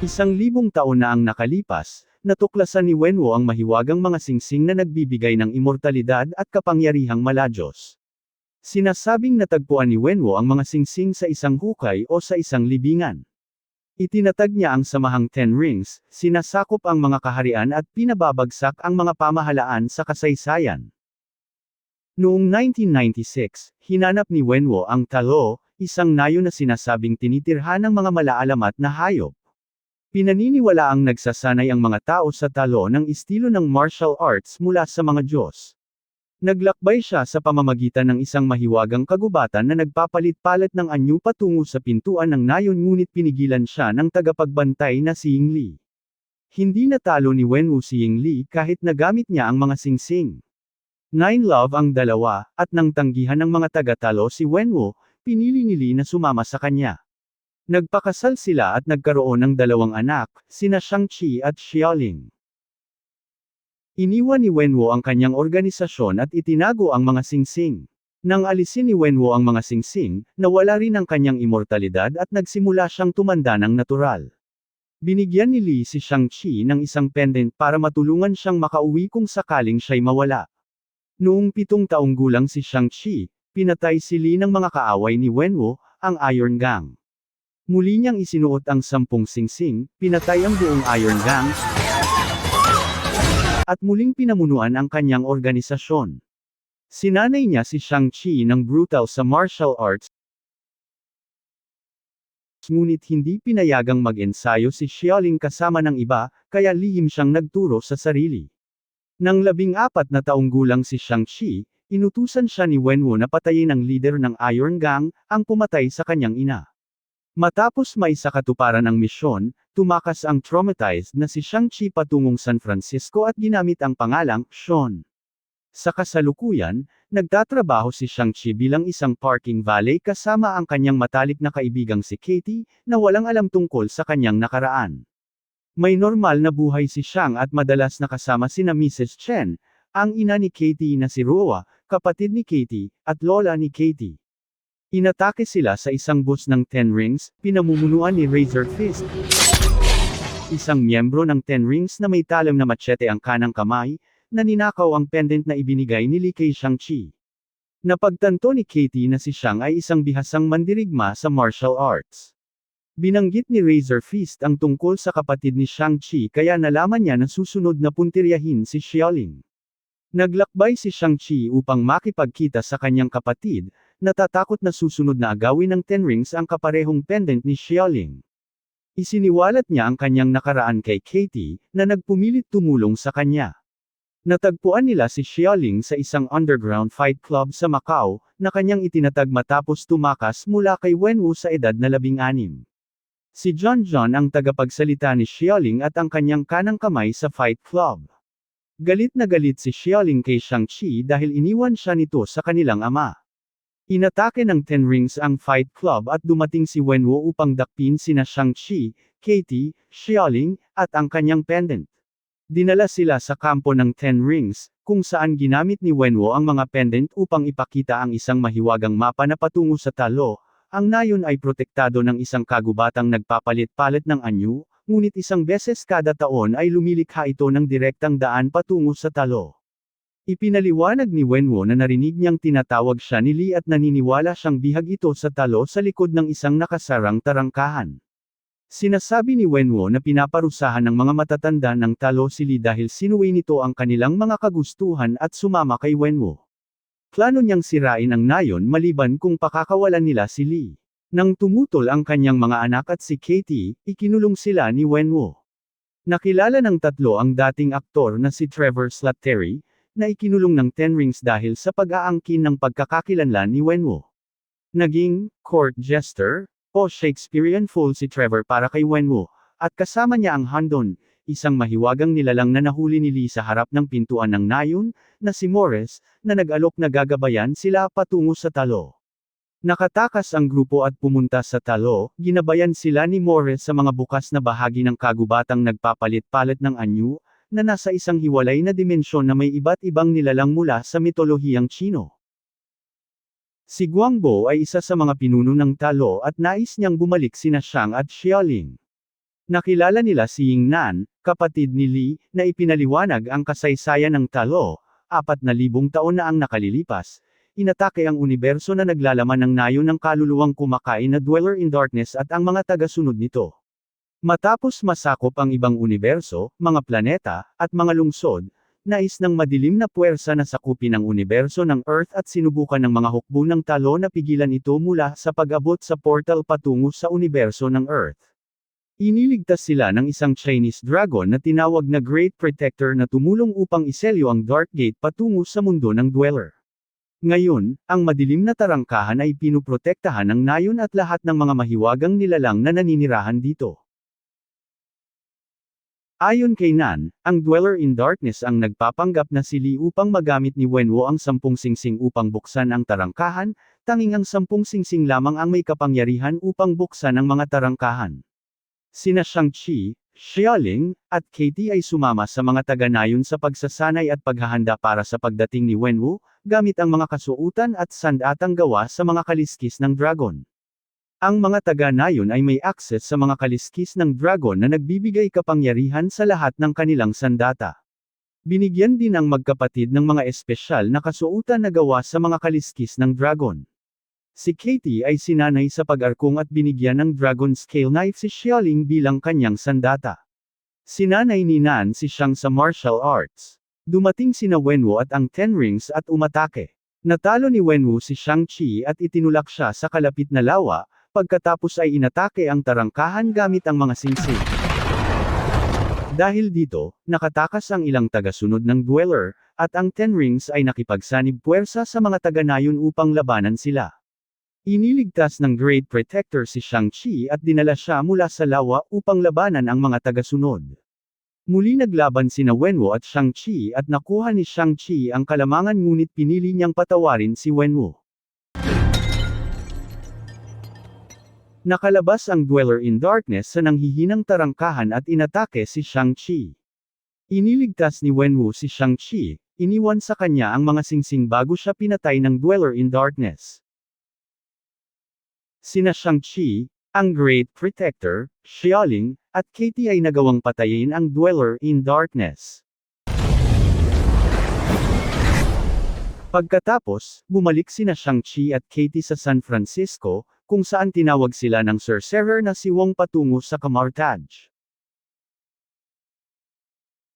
Isang libong taon na ang nakalipas, natuklasan ni Wenwo ang mahiwagang mga singsing na nagbibigay ng immortalidad at kapangyarihang maladyos. Sinasabing natagpuan ni Wenwo ang mga singsing sa isang hukay o sa isang libingan. Itinatag niya ang samahang Ten Rings, sinasakop ang mga kaharian at pinababagsak ang mga pamahalaan sa kasaysayan. Noong 1996, hinanap ni Wenwo ang talo, isang nayo na sinasabing tinitirhan ng mga malaalamat na hayop. Pinaniniwala ang nagsasanay ang mga tao sa talo ng estilo ng martial arts mula sa mga Diyos. Naglakbay siya sa pamamagitan ng isang mahiwagang kagubatan na nagpapalit-palit ng anyo patungo sa pintuan ng nayon ngunit pinigilan siya ng tagapagbantay na si Ying Li. Hindi natalo ni Wenwu si Ying Li kahit nagamit niya ang mga singsing. Nine love ang dalawa, at nang tanggihan ng mga tagatalo si Wenwu, pinili ni Li na sumama sa kanya. Nagpakasal sila at nagkaroon ng dalawang anak, sina Shang-Chi at Xiaoling. Iniwan ni Wenwo ang kanyang organisasyon at itinago ang mga singsing. Nang alisin ni Wenwo ang mga singsing, nawala rin ang kanyang immortalidad at nagsimula siyang tumanda ng natural. Binigyan ni Li si Shang-Chi ng isang pendant para matulungan siyang makauwi kung sakaling siya'y mawala. Noong pitong taong gulang si Shang-Chi, pinatay si Li ng mga kaaway ni Wenwo, ang Iron Gang. Muli niyang isinuot ang sampung singsing, pinatay ang buong Iron Gang, at muling pinamunuan ang kanyang organisasyon. Sinanay niya si Shang-Chi ng brutal sa martial arts, ngunit hindi pinayagang mag-ensayo si Xiaoling kasama ng iba, kaya lihim siyang nagturo sa sarili. Nang labing apat na taong gulang si Shang-Chi, inutusan siya ni Wenwu na patayin ang leader ng Iron Gang, ang pumatay sa kanyang ina. Matapos may sakatuparan ang misyon, tumakas ang traumatized na si Shang-Chi patungong San Francisco at ginamit ang pangalang, Sean. Sa kasalukuyan, nagtatrabaho si Shang-Chi bilang isang parking valet kasama ang kanyang matalik na kaibigang si Katie, na walang alam tungkol sa kanyang nakaraan. May normal na buhay si Shang at madalas nakasama sina Mrs. Chen, ang ina ni Katie na si Roa, kapatid ni Katie, at lola ni Katie. Inatake sila sa isang bus ng Ten Rings, pinamumunuan ni Razor Fist. Isang miyembro ng Ten Rings na may talam na machete ang kanang kamay, na ninakaw ang pendant na ibinigay ni Li kay Shang-Chi. Napagtanto ni Katie na si Shang ay isang bihasang mandirigma sa martial arts. Binanggit ni Razor Fist ang tungkol sa kapatid ni Shang-Chi kaya nalaman niya na susunod na puntiryahin si Xiaoling. Naglakbay si Shang-Chi upang makipagkita sa kanyang kapatid, natatakot na susunod na agawin ng Ten Rings ang kaparehong pendant ni Xiaoling. Isiniwalat niya ang kanyang nakaraan kay Katie, na nagpumilit tumulong sa kanya. Natagpuan nila si Xiaoling sa isang underground fight club sa Macau, na kanyang itinatag matapos tumakas mula kay Wenwu sa edad na labing-anim. Si John John ang tagapagsalita ni Xiaoling at ang kanyang kanang kamay sa fight club. Galit na galit si Xiaoling kay Shang-Chi dahil iniwan siya nito sa kanilang ama. Inatake ng Ten Rings ang Fight Club at dumating si Wenwu upang dakpin sina Shang-Chi, Katie, Xiaoling, at ang kanyang pendant. Dinala sila sa kampo ng Ten Rings, kung saan ginamit ni Wenwu ang mga pendant upang ipakita ang isang mahiwagang mapa na patungo sa talo, ang nayon ay protektado ng isang kagubatang nagpapalit-palit ng anyo, ngunit isang beses kada taon ay lumilikha ito ng direktang daan patungo sa talo. Ipinaliwanag ni Wenwo na narinig niyang tinatawag siya ni Lee at naniniwala siyang bihag ito sa talo sa likod ng isang nakasarang tarangkahan. Sinasabi ni Wenwo na pinaparusahan ng mga matatanda ng talo si Lee dahil sinuwi nito ang kanilang mga kagustuhan at sumama kay Wenwo. Plano niyang sirain ang nayon maliban kung pakakawalan nila si Lee. Nang tumutol ang kanyang mga anak at si Katie, ikinulong sila ni Wenwo. Nakilala ng tatlo ang dating aktor na si Trevor Slattery, na ikinulong ng Ten Rings dahil sa pag-aangkin ng pagkakakilanlan ni Wenwu. Naging, court jester, o Shakespearean fool si Trevor para kay Wenwu, at kasama niya ang Handon, isang mahiwagang nilalang na nahuli ni Lee sa harap ng pintuan ng nayon, na si Morris, na nag-alok na gagabayan sila patungo sa talo. Nakatakas ang grupo at pumunta sa talo, ginabayan sila ni Morris sa mga bukas na bahagi ng kagubatang nagpapalit-palit ng anyo, na nasa isang hiwalay na dimensyon na may iba't ibang nilalang mula sa mitolohiyang Chino. Si Guangbo ay isa sa mga pinuno ng talo at nais niyang bumalik sina Shang at Xiaoling. Nakilala nila si Yingnan, kapatid ni Li, na ipinaliwanag ang kasaysayan ng talo, apat na libong taon na ang nakalilipas, inatake ang universo na naglalaman ng nayon ng kaluluwang kumakain na Dweller in Darkness at ang mga tagasunod nito. Matapos masakop ang ibang universo, mga planeta, at mga lungsod, nais ng madilim na puwersa na sakupin ang universo ng Earth at sinubukan ng mga hukbo ng talo na pigilan ito mula sa pag-abot sa portal patungo sa universo ng Earth. Iniligtas sila ng isang Chinese dragon na tinawag na Great Protector na tumulong upang iselyo ang Dark Gate patungo sa mundo ng Dweller. Ngayon, ang madilim na tarangkahan ay pinuprotektahan ng nayon at lahat ng mga mahiwagang nilalang na naninirahan dito. Ayon kay Nan, ang Dweller in Darkness ang nagpapanggap na sili upang magamit ni Wenwo ang sampung singsing upang buksan ang tarangkahan, tanging ang sampung singsing lamang ang may kapangyarihan upang buksan ang mga tarangkahan. Sina Shang-Chi, Xiaoling, at Katie ay sumama sa mga taga-nayon sa pagsasanay at paghahanda para sa pagdating ni Wenwu, gamit ang mga kasuutan at sandatang gawa sa mga kaliskis ng dragon. Ang mga taga-nayon ay may access sa mga kaliskis ng dragon na nagbibigay kapangyarihan sa lahat ng kanilang sandata. Binigyan din ang magkapatid ng mga espesyal na kasuutan na gawa sa mga kaliskis ng dragon. Si Katie ay sinanay sa pag-arkong at binigyan ng dragon scale knife si Xiaoling bilang kanyang sandata. Sinanay ni Nan si Shang sa martial arts. Dumating sina Wenwu at ang Ten Rings at umatake. Natalo ni Wenwu si Shang-Chi at itinulak siya sa kalapit na lawa, pagkatapos ay inatake ang tarangkahan gamit ang mga singsing. Dahil dito, nakatakas ang ilang tagasunod ng Dweller, at ang Ten Rings ay nakipagsanib puwersa sa mga taga-nayon upang labanan sila. Iniligtas ng Great Protector si Shang-Chi at dinala siya mula sa lawa upang labanan ang mga tagasunod. Muli naglaban sina Wenwu at Shang-Chi at nakuha ni Shang-Chi ang kalamangan ngunit pinili niyang patawarin si Wenwu. Nakalabas ang Dweller in Darkness sa nanghihinang tarangkahan at inatake si Shang-Chi. Iniligtas ni Wenwu si Shang-Chi, iniwan sa kanya ang mga singsing bago siya pinatay ng Dweller in Darkness. Sina Shang-Chi, ang Great Protector, Xiaoling, at Katie ay nagawang patayin ang Dweller in Darkness. Pagkatapos, bumalik sina Shang-Chi at Katie sa San Francisco, kung saan tinawag sila ng Sorcerer na si Wong patungo sa Camartage.